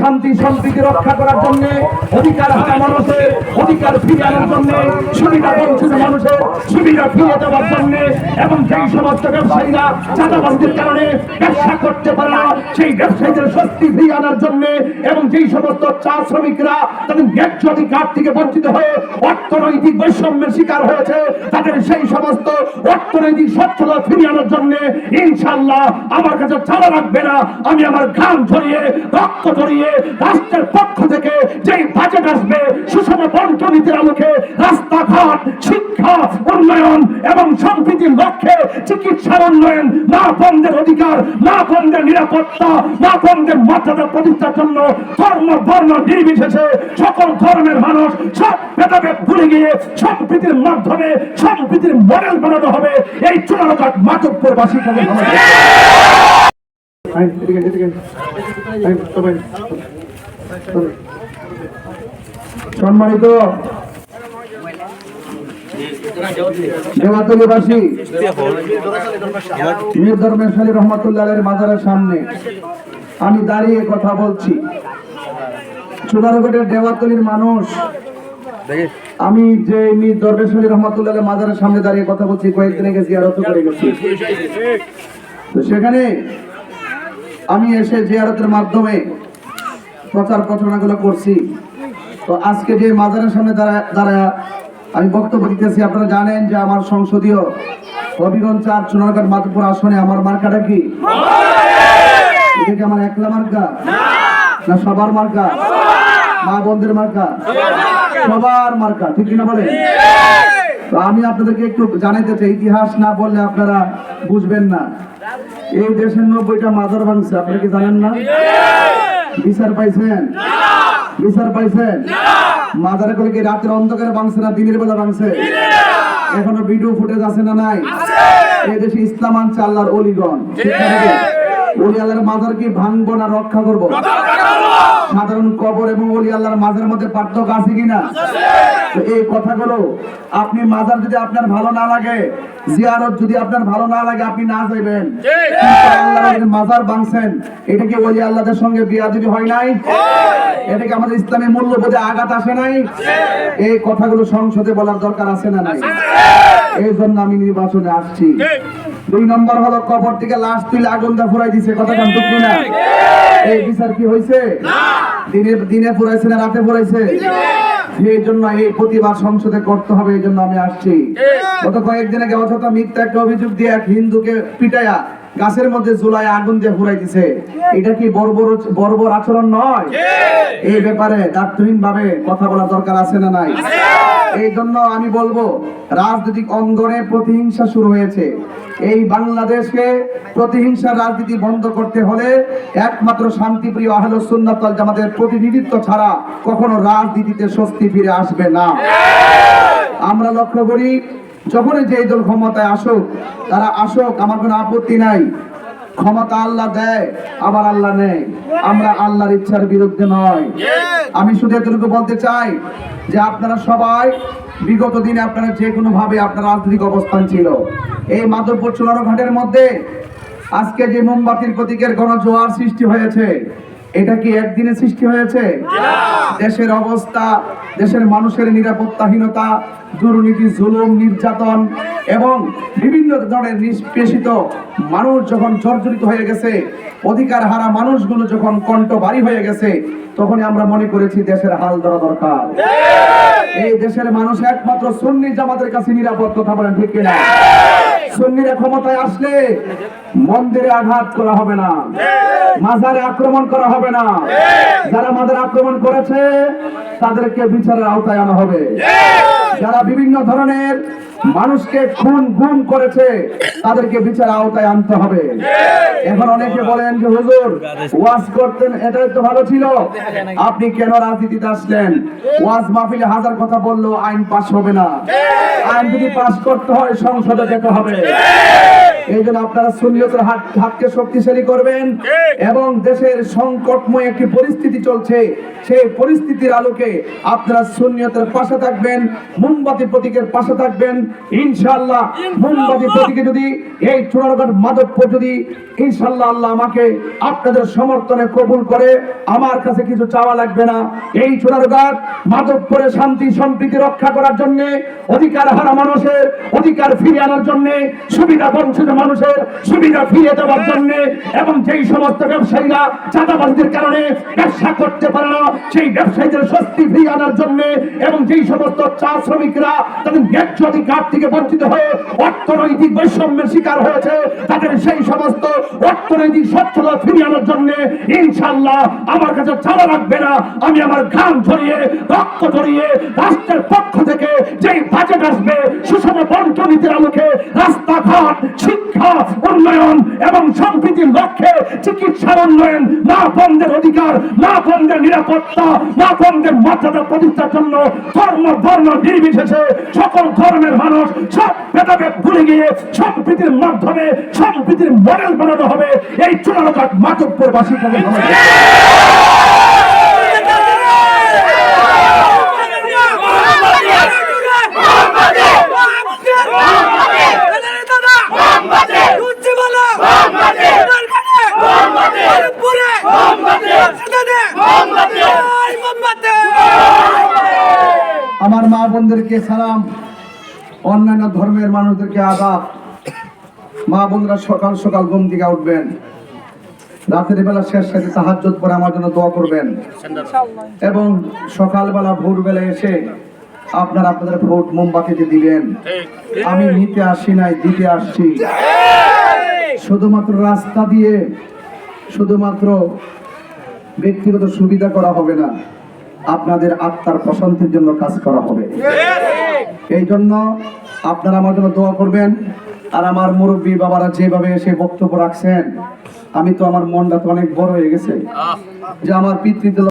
শান্তি সম্প্রীতি রক্ষা করার জন্য, অধিকার হারা মানুষের, অধিকার ফিরিয়ে আনার জন্য, সুবিধা বঞ্চিত মানুষের সুবিধা ফিরিয়ে দেওয়ার জন্য, এবং যেই সমস্ত ব্যবসায়ীরা চাঁদাবাজির কারণে ব্যবসা করতে পারে না, সেই ব্যবসায়ীদের স্বস্তি ফিরিয়ে আনার জন্য, এবং যেই সমস্ত চা শ্রমিকরা তাদের ন্যায্য অধিকার থেকে বঞ্চিত হয়ে অর্থনৈতিক বৈষম্যের শিকার হয়েছে, তাদের সেই সমস্ত অর্থনৈতিক স্বচ্ছতা ফিরিয়ে আনার জন্য ইনশাল্লাহ আমার কাছে ছাড়া রাখবে না। আমি আমার ঘাম ঝরিয়ে রক্ত ঝরিয়ে রাষ্ট্রের পক্ষ থেকে যেই বাজেট আসবে, সুষম বন্টনীতির আলোকে রাস্তাঘাট, শিক্ষা, উন্নয়ন এবং সম্প্রীতির লক্ষ্যে চিকিৎসার উন্নয়ন মা বন্ধের অধিকার মা বন্ধের নিরাপত্তা মা বন্ধের মর্যাদা প্রতিষ্ঠার জন্য ধর্ম, বর্ণ, নির্বিশেষে সকল ধর্মের মানুষ, সব ভেদাভেদ ভুলে গিয়ে সম্প্রীতির মাধ্যমে সম্প্রীতির মডেল বানানো হবে। এই চূড়াঘাট মাধবপুরবাসী থেকে সম্মানিত দেওয়াতলিবাসী, মীর ধর্মেশালী রহমতুল্লাহ মাজারের সামনে আমি দাঁড়িয়ে কথা বলছি। চুনারগড়ের দেওয়াতলির মানুষ, আমি যে মীর দরবেশালী রহমতুল্লাহ মাজারের সামনে দাঁড়িয়ে কথা বলছি, কয়েকদিন আগে জিয়ারত করে গেছি। তো সেখানে আমি এসে জিয়ারতের মাধ্যমে প্রচার প্রচারণাগুলো করছি। তো আজকে যে মাজারের সামনে দাঁড়া আমি বক্তব্য দিতেছি আপনারা জানেন যে আমার সংসদীয় হবিগঞ্জ চার চুনারঘাট মাধবপুর আসনে আমার মার্কাটা কি? এটা কি আমার একলা মার্কা? না সবার মার্কা? মা বন্ধের মার্কা? সবার মার্কা ঠিক কিনা বলে তো আমি আপনাদেরকে একটু জানাইতে চাই ইতিহাস না বললে আপনারা বুঝবেন না। এই দেশের নব্বইটা মাজার ভাঙছে আপনি কি জানেন না? বিচার পাইছেন? বিচার পাইছেন? মাজারে করে কি রাতের অন্ধকারে ভাঙছে না দিনের বেলা ভাঙছে? এখনও ভিডিও ফুটেজ আছে না নাই? এই দেশে ইসলাম আনছে আল্লাহর অলিগণ। অলি আল্লাহর মাজার কি ভাঙবো না রক্ষা করব? সাধারণ কবর এবং অলি আল্লাহর মাজার মধ্যে পার্থক্য আছে কিনা? এই কথাগুলো আপনি মাজার যদি আপনার ভালো না লাগে জিয়ারত যদি আপনার ভালো না লাগে আপনি না কিন্তু মাজার বাংছেন এটা কি ওলি আল্লাহদের সঙ্গে বিয়া যদি হয় নাই এটা কি আমাদের ইসলামী মূল্যবোধে আঘাত আসে নাই এই কথাগুলো সংসদে বলার দরকার আছে না নাই? এই জন্য আমি নির্বাচনে আসছি। দুই নম্বর হলো কবর থেকে লাশ তুলে আগুন দা ফুরাই দিছে। কথা কান ঠিক না। এই বিচার কি হয়েছে দিনে দিনে ফুরাইছে না রাতে ফুরাইছে? সেই জন্য এই প্রতিবাদ সংসদে করতে হবে এই জন্য আমি আসছি। গত কয়েকদিন আগে অযথা মিথ্যা একটা অভিযোগ দিয়ে এক হিন্দুকে পিটায়া গাছের মধ্যে জুলাই আগুন দিয়ে ঘুরাই দিছে। এটা কি বর্বর বর্বর আচরণ নয়? এই ব্যাপারে দার্থহীন ভাবে কথা বলার দরকার আছে না নাই? এই জন্য আমি বলব রাজনৈতিক অঙ্গনে প্রতিহিংসা শুরু হয়েছে। এই বাংলাদেশকে প্রতিহিংসার রাজনীতি বন্ধ করতে হলে একমাত্র শান্তিপ্রিয় আহলো সুন্নাত ওয়াল জামাতের প্রতিনিধিত্ব ছাড়া কখনো রাজনীতিতে স্বস্তি ফিরে আসবে না। আমরা লক্ষ্য করি, যখনই যে দল ক্ষমতায় আসুক, তারা আসুক, আমার কোনো আপত্তি নাই। ক্ষমতা আল্লাহ দেয়, আবার আল্লাহ নেয়। আমরা আল্লাহর ইচ্ছার বিরুদ্ধে নয়। আমি শুধু এতটুকু বলতে চাই যে আপনারা সবাই, বিগত দিনে আপনারা যে কোনো ভাবে আপনার রাজনৈতিক অবস্থান ছিল। এই মাধবপুর চুলানো ঘাটের মধ্যে আজকে যে মোমবাতির প্রতীকের গণজোয়ার সৃষ্টি হয়েছে এটা কি একদিনে সৃষ্টি হয়েছে? দেশের অবস্থা দেশের মানুষের নিরাপত্তাহীনতা দুর্নীতি জুলুম নির্যাতন এবং বিভিন্ন ধরনের নিষ্পেষিত মানুষ যখন জর্জরিত হয়ে গেছে অধিকার হারা মানুষগুলো যখন কণ্ঠ ভারী হয়ে গেছে তখনই আমরা মনে করেছি দেশের হাল ধরা দরকার। এই দেশের মানুষ একমাত্র সুন্নি জামাতের কাছে নিরাপদ কথা বলেন ঠিক কিনা? সুন্নিরা ক্ষমতায় আসলে মন্দিরে আঘাত করা হবে না। মাজারে আক্রমণ করা হবে না। যারা মাজারে আক্রমণ করেছে, তাদেরকে বিচারের আওতায় আনা হবে। যারা বিভিন্ন ধরনের মানুষকে খুন গুম করেছে, তাদেরকে বিচার আওতায় আনতে হবে। এখন অনেকে বলেন যে, হুজুর, ওয়াজ করতেন, এটাই তো ভালো ছিল। আপনি কেন রাজনীতিতে আসলেন? ওয়াজ মাহফিলে হাজার কথা বলল আইন পাস হবে না। আইন যদি পাস করতে হয়, সংসদে যেতে হবে। এই জন্য আপনারা সুন্নিয়তের হাত হাতকে শক্তিশালী করবেন। এবং দেশের সংকটময় একটি পরিস্থিতি চলছে সেই পরিস্থিতির আলোকে আপনারা সুন্নিয়তের পাশে থাকবেন মোমবাতি প্রতীকের পাশে থাকবেন। ইনশাআল্লাহ মোমবাতি প্রতীকে যদি এই চুনারঘাট মাধবপুর যদি ইনশাআল্লাহ আল্লাহ আমাকে আপনাদের সমর্থনে কবুল করে আমার কাছে কিছু চাওয়া লাগবে না। এই চুনারঘাট মাধবপুরে শান্তি সম্প্রীতি রক্ষা করার জন্য অধিকার হারা মানুষের অধিকার ফিরিয়ে আনার জন্য সুবিধা বঞ্চিত মানুষের সুবিধা ফিরিয়ে দেওয়ার জন্য এবং যেই সমস্ত ব্যবসায়ীরা চাঁদাবাজিদের কারণে ব্যবসা করতে পারে না, সেই ব্যবসায়ীদের স্বস্তি ফিরিয়ে আনার জন্য এবং যেই সমস্ত চা শ্রমিকরা তাদের ন্যায্য অধিকার থেকে বঞ্চিত হয়ে অর্থনৈতিক বৈষম্যের শিকার হয়েছে, তাদের সেই সমস্ত অর্থনৈতিক সচ্ছলতা ফিরিয়ে আনার জন্য ইনশাল্লাহ আমার কাছে চাওয়া লাগবে না। আমি আমার ঘাম ঝরিয়ে, রক্ত ঝরিয়ে রাষ্ট্রের পক্ষ থেকে যেই বাজেট আসবে, সুষম বন্টনীতির আলোকে রাস্তাঘাট শিক্ষা উন্নয়ন এবং সম্প্রীতির লক্ষ্যে চিকিৎসার উন্নয়ন মা বন্ধের অধিকার মা বন্ধের নিরাপত্তা মা বন্ধের মর্যাদা প্রতিষ্ঠার জন্য ধর্ম বর্ণ নির্বিশেষে সকল ধর্মের মানুষ, সব ভেদাভেদ ভুলে গিয়ে সম্প্রীতির মাধ্যমে, সম্প্রীতির মডেল বানানো হবে। এই চুনারঘাট মাধবপুর বাসী বোনদেরকে সালাম। অন্যান্য ধর্মের মানুষদেরকে আদাব। মা বোনরা সকাল সকাল ঘুম থেকে উঠবেন। রাতের বেলা শেষ সাথে সাহায্য করে আমার জন্য দোয়া করবেন। এবং সকালবেলা ভোরবেলা এসে আপনারা আপনাদের ভোট মোমবাতিতে দিবেন। আমি নিতে আসি নাই, দিতে আসছি। শুধুমাত্র রাস্তা দিয়ে শুধুমাত্র ব্যক্তিগত সুবিধা করা হবে না। আপনাদের আত্মার প্রশান্তির জন্য কাজ করা হবে। এই জন্য আপনারা আমার জন্য দোয়া করবেন। আর আমার মুরব্বী বাবারা যেভাবে এসে বক্তব্য রাখছেন, আমি তো আমার মনটা তো অনেক বড় হয়ে গেছে। যে আমার পিতৃতে